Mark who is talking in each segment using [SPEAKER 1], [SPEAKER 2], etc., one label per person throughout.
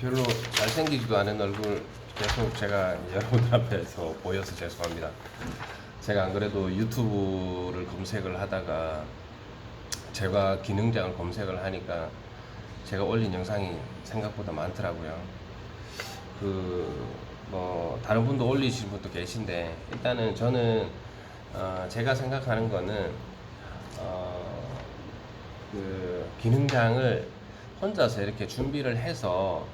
[SPEAKER 1] 별로 잘생기지도 않은 얼굴 계속 제가 여러분들 앞에서 보여서 죄송합니다. 제가 안 그래도 유튜브를 검색을 하다가 제가 기능장을 검색을 하니까 제가 올린 영상이 생각보다 많더라고요. 그 뭐 다른 분도 올리신 분도 계신데 일단은 저는 어 제가 생각하는 거는 어 그 기능장을 혼자서 이렇게 준비를 해서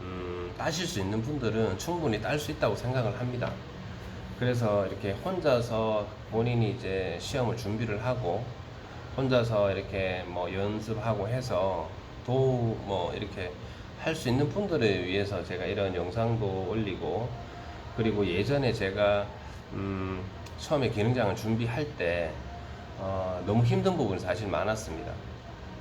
[SPEAKER 1] 음 따실 수 있는 분들은 충분히 딸 수 있다고 생각을 합니다. 그래서 이렇게 혼자서 본인이 이제 시험을 준비를 하고 혼자서 이렇게 뭐 연습하고 해서 도뭐 이렇게 할 수 있는 분들을 위해서 제가 이런 영상도 올리고 그리고 예전에 제가 음 처음에 기능장을 준비할 때 어 너무 힘든 부분이 사실 많았습니다.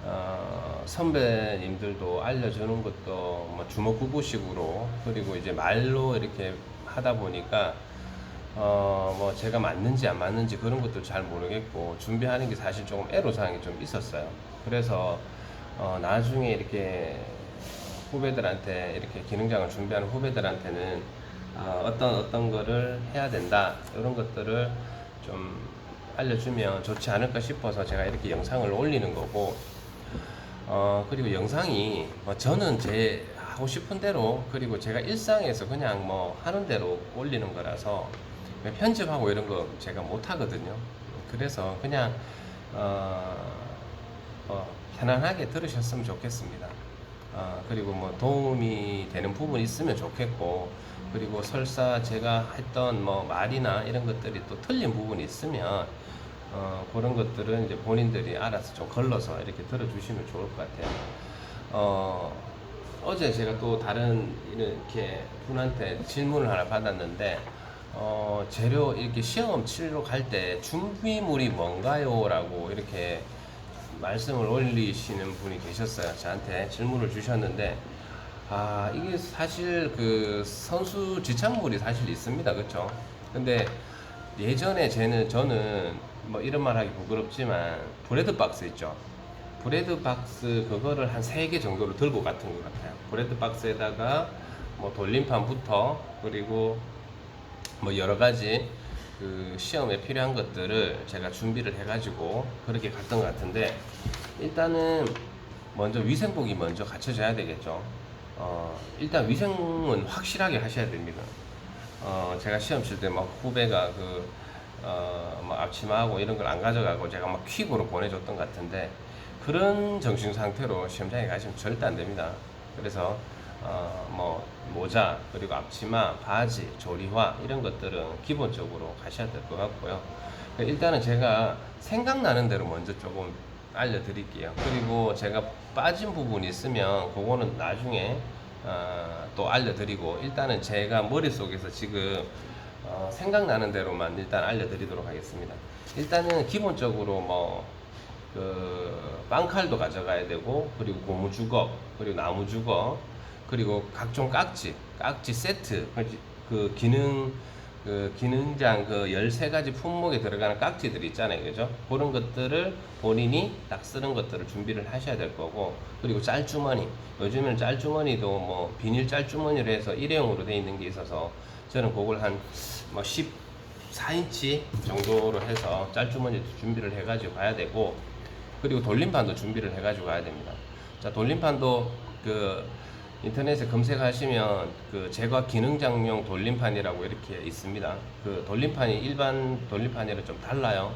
[SPEAKER 1] 어 선배님들도 알려주는 것도 뭐 주먹구구식으로 그리고 이제 말로 이렇게 하다 보니까 어, 뭐 제가 맞는지 안 맞는지 그런 것도 잘 모르겠고 준비하는 게 사실 조금 애로사항이 좀 있었어요. 그래서 어, 나중에 이렇게 후배들한테 이렇게 기능장을 준비하는 후배들한테는 어, 어떤 어떤 거를 해야 된다 이런 것들을 좀 알려주면 좋지 않을까 싶어서 제가 이렇게 영상을 올리는 거고 어 그리고 영상이 뭐 저는 제 하고 싶은 대로 그리고 제가 일상에서 그냥 뭐 하는 대로 올리는 거라서 편집하고 이런 거 제가 못 하거든요. 그래서 그냥 어, 어, 편안하게 들으셨으면 좋겠습니다. 어, 그리고 뭐 도움이 되는 부분이 있으면 좋겠고 그리고 설사 제가 했던 뭐 말이나 이런 것들이 또 틀린 부분이 있으면 어, 그런 것들은 이제 본인들이 알아서 좀 걸러서 이렇게 들어주시면 좋을 것 같아요. 어, 어제 제가 또 다른 이렇게 분한테 질문을 하나 받았는데, 어, 재료 이렇게 시험 치러 갈 때 준비물이 뭔가요? 라고 이렇게 말씀을 올리시는 분이 계셨어요. 저한테 질문을 주셨는데, 아, 이게 사실 그 선수 지참물이 사실 있습니다. 그쵸? 근데 예전에 쟤는 저는 뭐 이런 말 하기 부끄럽지만 브레드 박스 있죠. 브레드 박스 그거를 한세개 정도로 들고 갔던 것 같아요. 브레드 박스에다가 뭐 돌림판부터 그리고 뭐 여러 가지 그 시험에 필요한 것들을 제가 준비를 해가지고 그렇게 갔던 것 같은데 일단은 먼저 위생복이 먼저 갖춰져야 되겠죠. 어, 일단 위생은 확실하게 하셔야 됩니다. 어, 제가 시험 칠 때 막 후배가 그, 어, 뭐 앞치마하고 이런 걸 안 가져가고 제가 막 퀵으로 보내줬던 것 같은데 그런 정신 상태로 시험장에 가시면 절대 안 됩니다. 그래서 어, 뭐 모자 그리고 앞치마, 바지, 조리화 이런 것들은 기본적으로 가셔야 될 것 같고요. 일단은 제가 생각나는 대로 먼저 조금 알려드릴게요. 그리고 제가 빠진 부분이 있으면 그거는 나중에 어, 또 알려드리고 일단은 제가 머릿속에서 지금 어, 생각나는 대로만 일단 알려드리도록 하겠습니다. 일단은 기본적으로 뭐 그 빵칼도 가져가야 되고 그리고 고무 주걱 그리고 나무 주걱 그리고 각종 깍지 깍지 세트 그 기능 그 기능장 그 13가지 품목에 들어가는 깍지들 있잖아요. 그죠? 그런 것들을 본인이 딱 쓰는 것들을 준비를 하셔야 될 거고 그리고 짤주머니 요즘에는 짤주머니도 뭐 비닐 짤주머니로 해서 일회용으로 되어 있는 게 있어서 저는 그걸 한뭐 14인치 정도로 해서 짤주머니도 준비를 해가지고 가야 되고 그리고 돌림판도 준비를 해가지고 가야 됩니다. 자, 돌림판도 그 인터넷에 검색하시면 그 제과 기능장용 돌림판이라고 이렇게 있습니다. 그 돌림판이 일반 돌림판이랑 좀 달라요.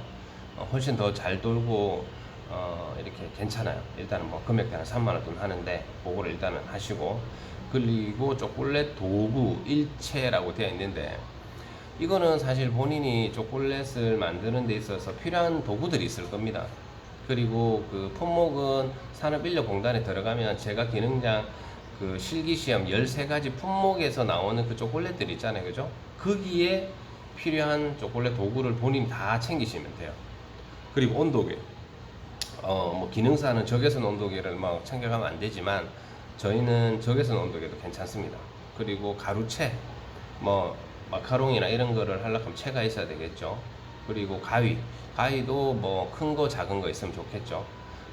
[SPEAKER 1] 어, 훨씬 더 잘 돌고 어, 이렇게 괜찮아요. 일단은 뭐 금액대는 3만 원 돈 하는데 그거를 일단은 하시고 그리고 초콜릿 도구 일체라고 되어 있는데 이거는 사실 본인이 초콜릿을 만드는 데 있어서 필요한 도구들이 있을 겁니다. 그리고 그 품목은 산업인력공단에 들어가면 제가 기능장 그 실기시험 13가지 품목에서 나오는 그 초콜릿들 있잖아요. 그죠? 거기에 필요한 초콜릿 도구를 본인이 다 챙기시면 돼요. 그리고 온도계. 어, 뭐 기능사는 적외선 온도계를 막 챙겨가면 안 되지만 저희는 적외선 온도계도 괜찮습니다. 그리고 가루채, 뭐 마카롱이나 이런 거를 하려면 채가 있어야 되겠죠. 그리고 가위, 가위도 뭐 큰 거 작은 거 있으면 좋겠죠.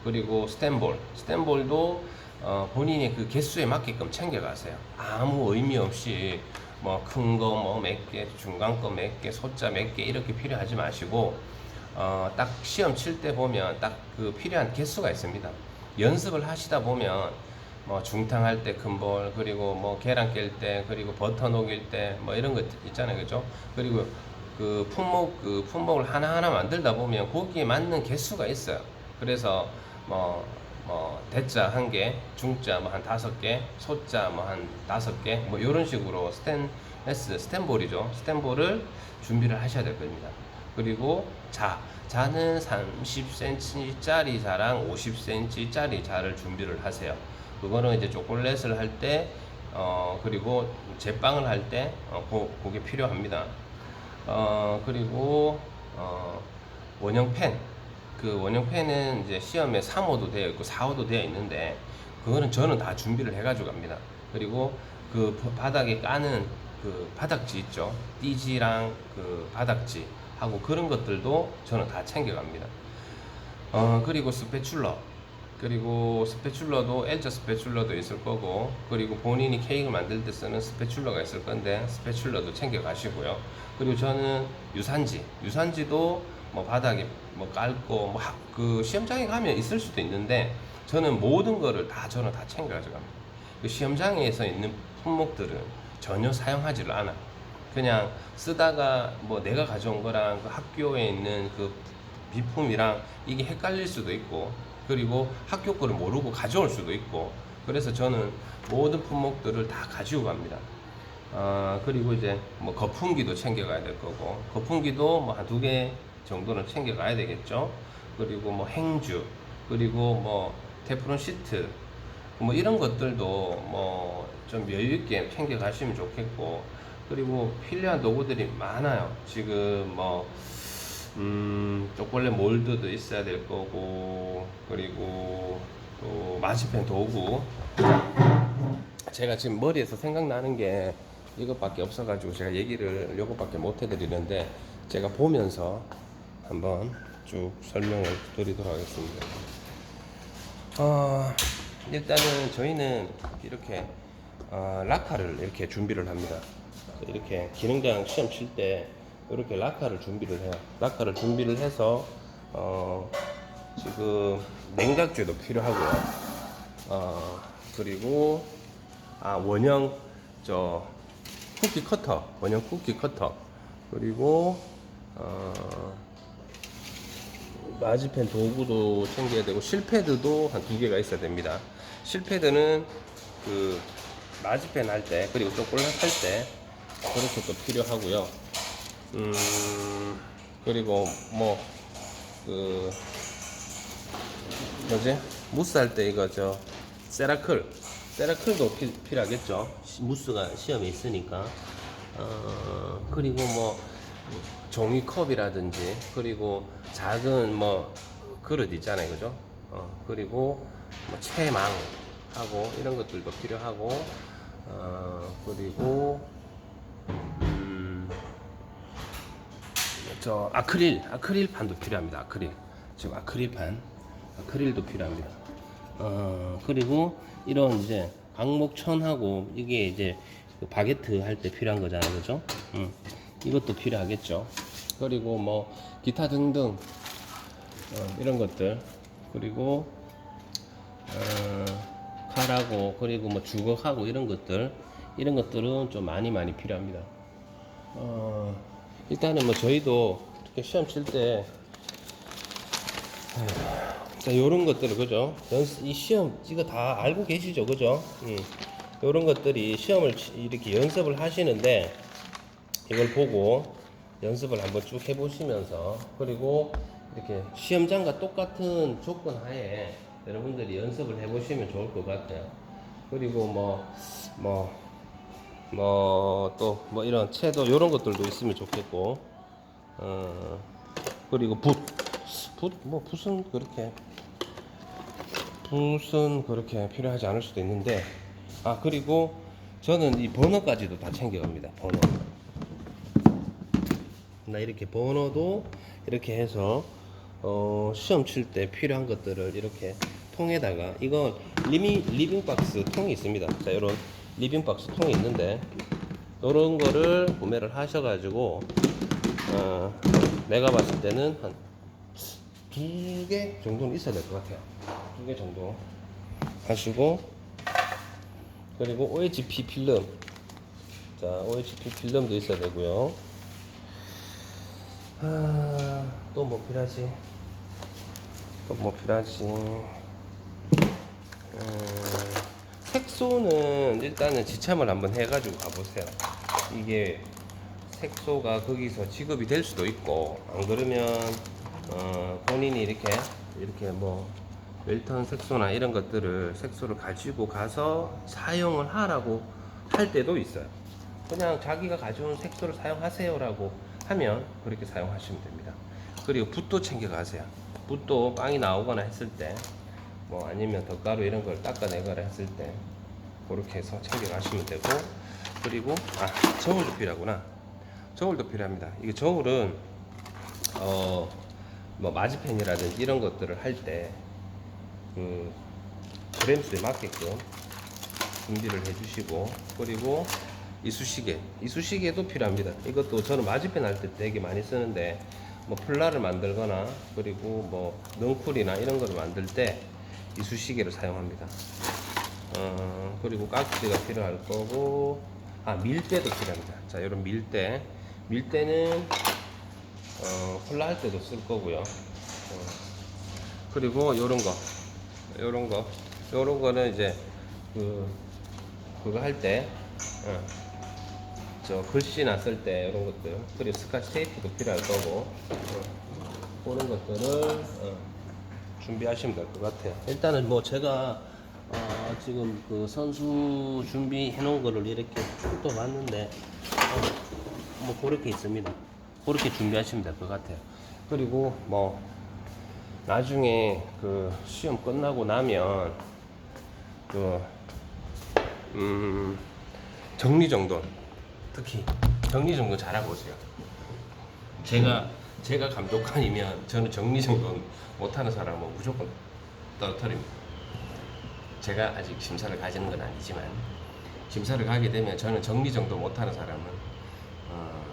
[SPEAKER 1] 그리고 스탠볼. 스탠볼도 어, 본인이 그 개수에 맞게끔 챙겨가세요. 아무 의미 없이 뭐 큰 거 뭐 몇 개, 중간 거 몇 개, 소자 몇 개 이렇게 필요하지 마시고 어, 딱 시험 칠 때 보면 딱 그 필요한 개수가 있습니다. 연습을 하시다 보면 뭐 중탕할 때큰 볼, 그리고 뭐 계란 깰 때, 그리고 버터 녹일 때, 뭐 이런 거 있잖아요, 그죠? 그리고 그 품목, 그 품목을 하나하나 만들다 보면 거기에 맞는 개수가 있어요. 그래서 뭐, 뭐, 대자 한 개, 중자 뭐 한 다섯 개, 소자 뭐 한 다섯 개, 뭐 이런 식으로 스탠레스, 스탠볼이죠. 스탠볼을 준비를 하셔야 될 겁니다. 그리고 자, 자는 30cm짜리 자랑 50cm짜리 자를 준비를 하세요. 그거는 이제 초콜릿을 할 때, 어, 그리고 제빵을 할 때, 어, 고, 그게 필요합니다. 어, 그리고, 어, 원형 펜. 그 원형 펜은 이제 시험에 3호도 되어 있고 4호도 되어 있는데, 그거는 저는 다 준비를 해 가지고 갑니다. 그리고 그 바닥에 까는 그 바닥지 있죠. 띠지랑 그 바닥지 하고 그런 것들도 저는 다 챙겨 갑니다. 어, 그리고 스패출러. 그리고 스패출러도 L자 스패출러도 있을 거고 그리고 본인이 케이크를 만들 때 쓰는 스패출러가 있을 건데 스패출러도 챙겨 가시고요. 그리고 저는 유산지, 유산지도 뭐 바닥에 뭐 깔고 뭐 그 시험장에 가면 있을 수도 있는데 저는 모든 거를 다 저는 다 챙겨 가져갑니다. 그 시험장에서 있는 품목들은 전혀 사용하지를 않아. 그냥 쓰다가 뭐 내가 가져온 거랑 그 학교에 있는 그 비품이랑 이게 헷갈릴 수도 있고 그리고 학교 거를 모르고 가져올 수도 있고 그래서 저는 모든 품목들을 다 가지고 갑니다. 아 그리고 이제 뭐 거품기도 챙겨가야 될 거고 거품기도 뭐 한 두 개 정도는 챙겨가야 되겠죠. 그리고 뭐 행주 그리고 뭐 테프론 시트 뭐 이런 것들도 뭐 좀 여유 있게 챙겨 가시면 좋겠고 그리고 필요한 도구들이 많아요. 지금 뭐 음, 초콜릿 몰드도 있어야 될 거고 그리고 또 마시펜 도구 제가 지금 머리에서 생각나는 게 이것밖에 없어가지고 제가 얘기를 요것밖에 못 해드리는데 제가 보면서 한번 쭉 설명을 드리도록 하겠습니다. 어, 일단은 저희는 이렇게 어, 라카를 이렇게 준비를 합니다. 이렇게 기능장 시험 칠때 이렇게 라카를 준비를 해요. 라카를 준비를 해서 어, 지금 냉각제도 필요하고요. 어, 그리고 아 원형 저 쿠키 커터, 원형 쿠키 커터 그리고 어, 마지펜 도구도 챙겨야 되고 실패드도 한 두 개가 있어야 됩니다. 실패드는 그 마지펜 할 때 그리고 초콜릿 할 때 그렇게 또 필요하고요. 음 그리고 뭐 그 뭐지 무스 할 때 이거 저 세라클 세라클도 피, 필요하겠죠. 시- 무스가 시험에 있으니까. 어 그리고 뭐 종이컵이라든지 그리고 작은 뭐 그릇 있잖아요 그죠 어, 그리고 뭐 채망하고 이런 것들도 필요하고 어, 그리고 음, 저 아크릴 아크릴 판도 필요합니다 아크릴 지금 아크릴 판 아크릴도 필요합니다 어, 그리고 이런 이제 광목천하고 이게 이제 그 바게트 할 때 필요한 거잖아요 그죠 음. 이것도 필요하겠죠. 그리고 뭐 기타 등등 어, 이런 것들 그리고 어, 칼하고 그리고 뭐 주걱하고 이런 것들 이런 것들은 좀 많이 많이 필요합니다. 어, 일단은 뭐 저희도 이렇게 시험 칠때 자, 요런 것들을, 그죠? 연습, 이 시험, 이거 다 알고 계시죠? 그죠? 음. 요런 것들이 시험을 치- 이렇게 연습을 하시는데, 이걸 보고 연습을 한번 쭉 해보시면서 그리고 이렇게 시험장과 똑같은 조건 하에 여러분들이 연습을 해보시면 좋을 것 같아요. 그리고 뭐 뭐 뭐또뭐 이런 채도 이런 것들도 있으면 좋겠고 어 그리고 붓 붓 뭐 붓은 그렇게 붓은 그렇게 필요하지 않을 수도 있는데 아 그리고 저는 이 번호까지도 다 챙겨갑니다 번호 나 이렇게 번호도 이렇게 해서 어, 시험 칠 때 필요한 것들을 이렇게 통에다가 이건 리미, 리빙박스 통이 있습니다. 자, 이런 리빙박스 통이 있는데 이런 거를 구매를 하셔가지고 어, 내가 봤을 때는 한 두 개 정도는 있어야 될 것 같아요. 두 개 정도 하시고 그리고 OHP 필름 자 OHP 필름도 있어야 되고요. 아, 또뭐 필요하지? 또 뭐 필요하지? 음, 색소는 일단은 지참을 한번 해가지고 가보세요. 이게 색소가 거기서 지급이 될 수도 있고 안 그러면 어, 본인이 이렇게 이렇게 뭐 웰턴 색소나 이런 것들을 색소를 가지고 가서 사용을 하라고 할 때도 있어요. 그냥 자기가 가져온 색소를 사용하세요라고 하면 그렇게 사용하시면 됩니다. 그리고 붓도 챙겨 가세요. 붓도 빵이 나오거나 했을 때, 뭐 아니면 덧가루 이런 걸 닦아내거나 했을 때, 그렇게 해서 챙겨 가시면 되고, 그리고 아 저울도 필요하구나. 저울도 필요합니다. 이게 저울은 어뭐 마지펜이라든지 이런 것들을 할 때그 그램수에 맞게끔 준비를 해주시고 그리고 이쑤시개 이쑤시개도 필요합니다 이것도 저는 마지펜 할 때 되게 많이 쓰는데 뭐 플라를 만들거나 그리고 뭐 넝쿨이나 이런 거를 만들 때 이쑤시개를 사용합니다. 어 그리고 깍지가 필요할 거고 아 밀대도 필요합니다. 자 이런 밀대. 밀대는 어 콜라 할 때도 쓸 거고요. 어, 그리고 요런 거 요런 거 요런 거는 이제 그 그거 할때 어, 저 글씨나 쓸 때 이런 것들 그리고 스카치 테이프도 필요할 거고 어, 그런 것들을 어, 준비하시면 될 것 같아요. 일단은 뭐 제가 어, 지금 그 선수 준비해 놓은 거를 이렇게 또 봤는데 어, 뭐 그렇게 있습니다. 그렇게 준비하시면 될 것 같아요. 그리고 뭐 나중에 그 시험 끝나고 나면 그 음, 정리정돈 특히 정리정돈 잘하고 오세요. 제가 제가 감독관이면 저는 정리정돈 못하는 사람은 무조건 떨어뜨립니다. 제가 아직 심사를 가지는 건 아니지만 심사를 가게 되면 저는 정리정돈 못하는 사람은 어,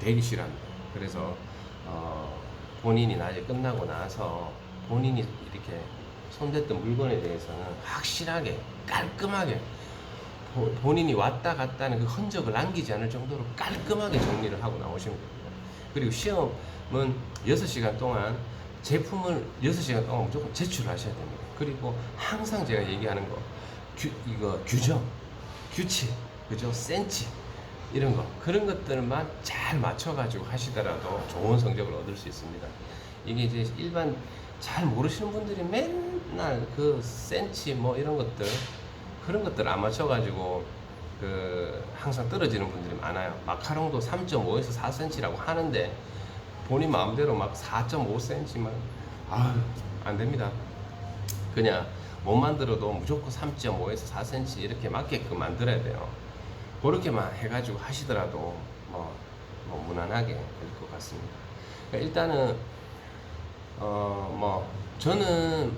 [SPEAKER 1] 되게 싫어합니다. 그래서 어, 본인이 나중에 끝나고 나서 본인이 이렇게 손댔던 물건에 대해서는 확실하게 깔끔하게 보- 본인이 왔다 갔다 하는 그 흔적을 남기지 않을 정도로 깔끔하게 정리를 하고 나오시면 됩니다. 그리고 시험은 6시간 동안 제품을 6시간 동안 무조건 제출하셔야 됩니다. 그리고 항상 제가 얘기하는 거, 규, 이거 규정, 규칙, 그죠? 센치, 이런 거. 그런 것들만 잘 맞춰가지고 하시더라도 좋은 성적을 얻을 수 있습니다. 이게 이제 일반 잘 모르시는 분들이 맨날 그 센치 뭐 이런 것들 그런 것들 안 맞춰가지고 그 항상 떨어지는 분들이 많아요. 마카롱도 3.5에서 4cm라고 하는데 본인 마음대로 막 4.5cm만 아안 됩니다. 그냥 못 만들어도 무조건 3.5에서 4cm 이렇게 맞게끔 만들어야 돼요. 그렇게만 해가지고 하시더라도 뭐, 뭐 무난하게 될 것 같습니다. 그러니까 일단은 어 뭐 저는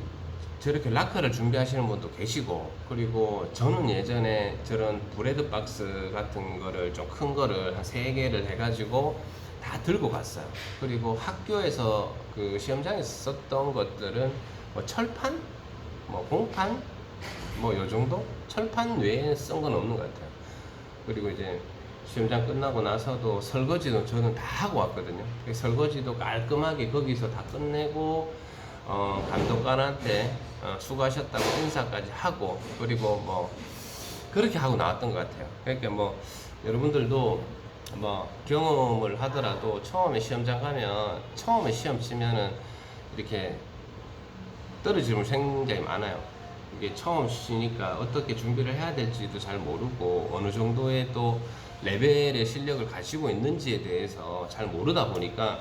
[SPEAKER 1] 저렇게 락커를 준비하시는 분도 계시고 그리고 저는 예전에 저런 브레드 박스 같은 거를 좀 큰 거를 한 세 개를 해가지고 다 들고 갔어요. 그리고 학교에서 그 시험장에서 썼던 것들은 뭐 철판, 뭐 공판, 뭐 요 정도 철판 외에는 쓴건 없는 것 같아요. 그리고 이제 시험장 끝나고 나서도 설거지도 저는 다 하고 왔거든요. 그 설거지도 깔끔하게 거기서 다 끝내고 어, 감독관한테 어, 수고하셨다고 인사까지 하고 그리고 뭐 그렇게 하고 나왔던 것 같아요. 그러니까 뭐 여러분들도 뭐 경험을 하더라도 처음에 시험장 가면 처음에 시험 치면은 이렇게 떨어지는 굉장히 많아요. 이게 처음 시니까 어떻게 준비를 해야 될지도 잘 모르고 어느 정도의 또 레벨의 실력을 가지고 있는지에 대해서 잘 모르다 보니까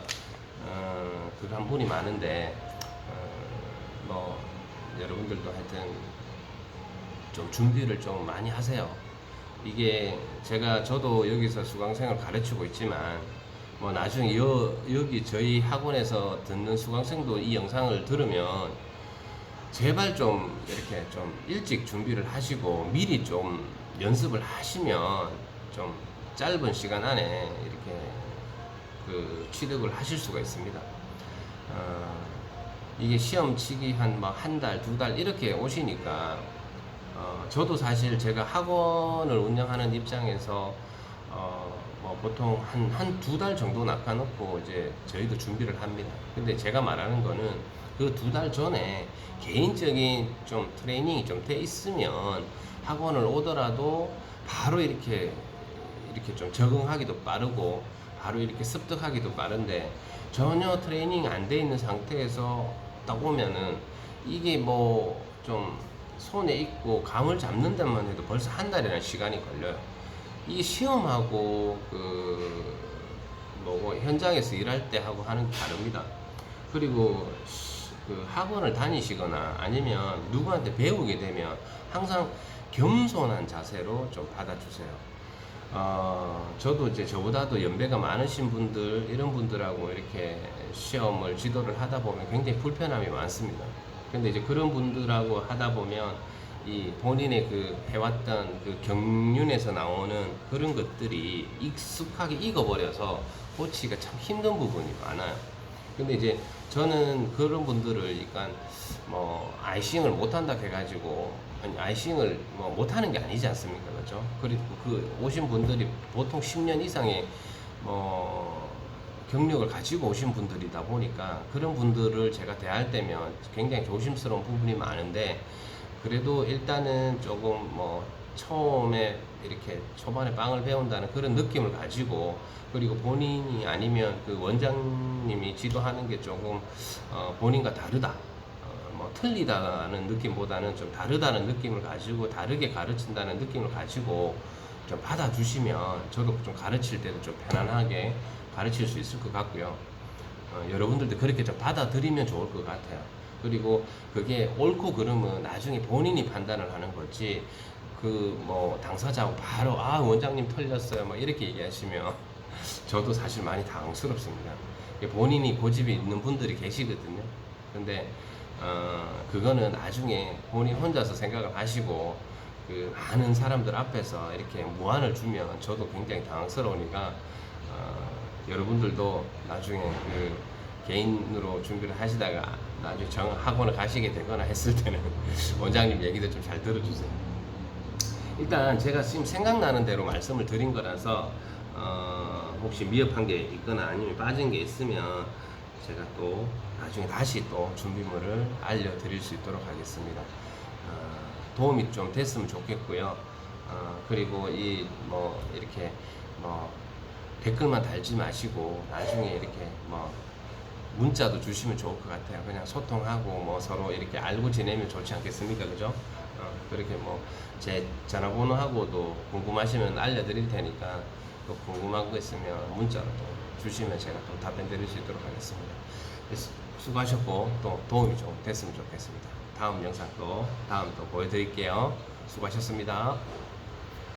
[SPEAKER 1] 어, 그한 분이 많은데 어, 뭐 여러분들도 하여튼 좀 준비를 좀 많이 하세요. 이게 제가 저도 여기서 수강생을 가르치고 있지만 뭐 나중에 여, 여기 저희 학원에서 듣는 수강생도 이 영상을 들으면 제발 좀 이렇게 좀 일찍 준비를 하시고 미리 좀 연습을 하시면 좀 짧은 시간 안에 이렇게 그 취득을 하실 수가 있습니다. 어, 이게 시험 치기 한 뭐 한 달, 두 달 이렇게 오시니까 어, 저도 사실 제가 학원을 운영하는 입장에서 어, 뭐 보통 한 한 두 달 정도 낚아놓고 이제 저희도 준비를 합니다. 근데 제가 말하는 거는 그 두 달 전에 개인적인 좀 트레이닝이 좀 돼 있으면 학원을 오더라도 바로 이렇게 이렇게 좀 적응하기도 빠르고 바로 이렇게 습득하기도 빠른데 전혀 트레이닝 안 돼 있는 상태에서 딱 오면은 이게 뭐 좀 손에 있고 감을 잡는 데만 해도 벌써 한 달이라는 시간이 걸려요. 이 시험하고 그 뭐고 현장에서 일할 때 하고 하는 게 다릅니다. 그리고 시- 그 학원을 다니시거나 아니면 누구한테 배우게 되면 항상 겸손한 자세로 좀 받아주세요. 어, 저도 이제 저보다도 연배가 많으신 분들, 이런 분들하고 이렇게 시험을 지도를 하다 보면 굉장히 불편함이 많습니다. 근데 이제 그런 분들하고 하다 보면 이 본인의 그 해왔던 그 경륜에서 나오는 그런 것들이 익숙하게 익어버려서 고치기가 참 힘든 부분이 많아요. 근데 이제 저는 그런 분들을 약간 뭐 아이싱을 못한다 해가지고 아이싱을 뭐 못하는 게 아니지 않습니까, 그렇죠? 그리고 그 오신 분들이 보통 10년 이상의 뭐 경력을 가지고 오신 분들이다 보니까 그런 분들을 제가 대할 때면 굉장히 조심스러운 부분이 많은데 그래도 일단은 조금 뭐 처음에 이렇게 초반에 빵을 배운다는 그런 느낌을 가지고 그리고 본인이 아니면 그 원장님이 지도하는 게 조금 어 본인과 다르다 틀리다는 느낌보다는 좀 다르다는 느낌을 가지고 다르게 가르친다는 느낌을 가지고 좀 받아주시면 저도 좀 가르칠 때도 좀 편안하게 가르칠 수 있을 것 같고요. 어, 여러분들도 그렇게 좀 받아들이면 좋을 것 같아요. 그리고 그게 옳고 그름은 나중에 본인이 판단을 하는 거지 그 뭐 당사자하고 바로 아 원장님 틀렸어요 뭐 이렇게 얘기하시면 저도 사실 많이 당황스럽습니다. 본인이 고집이 있는 분들이 계시거든요. 근데 어 그거는 나중에 본인 혼자서 생각을 하시고 그 많은 사람들 앞에서 이렇게 무안을 주면 저도 굉장히 당황스러우니까 어, 여러분들도 나중에 그 개인으로 준비를 하시다가 나중에 정 학원을 가시게 되거나 했을 때는 원장님 얘기도 좀 잘 들어주세요. 일단 제가 지금 생각나는 대로 말씀을 드린 거라서 어, 혹시 미흡한 게 있거나 아니면 빠진 게 있으면 제가 또 나중에 다시 또 준비물을 알려드릴 수 있도록 하겠습니다. 어, 도움이 좀 됐으면 좋겠고요. 어, 그리고 이 뭐 이렇게 뭐 댓글만 달지 마시고 나중에 이렇게 뭐 문자도 주시면 좋을 것 같아요. 그냥 소통하고 뭐 서로 이렇게 알고 지내면 좋지 않겠습니까? 그죠? 어, 그렇게 뭐 제 전화번호하고도 궁금하시면 알려드릴 테니까 또 궁금한 거 있으면 문자로 또 주시면 제가 또 답변 드릴 수 있도록 하겠습니다. 수고하셨고 또 도움이 좀 됐으면 좋겠습니다. 다음 영상 또 다음 또 보여드릴게요. 수고하셨습니다.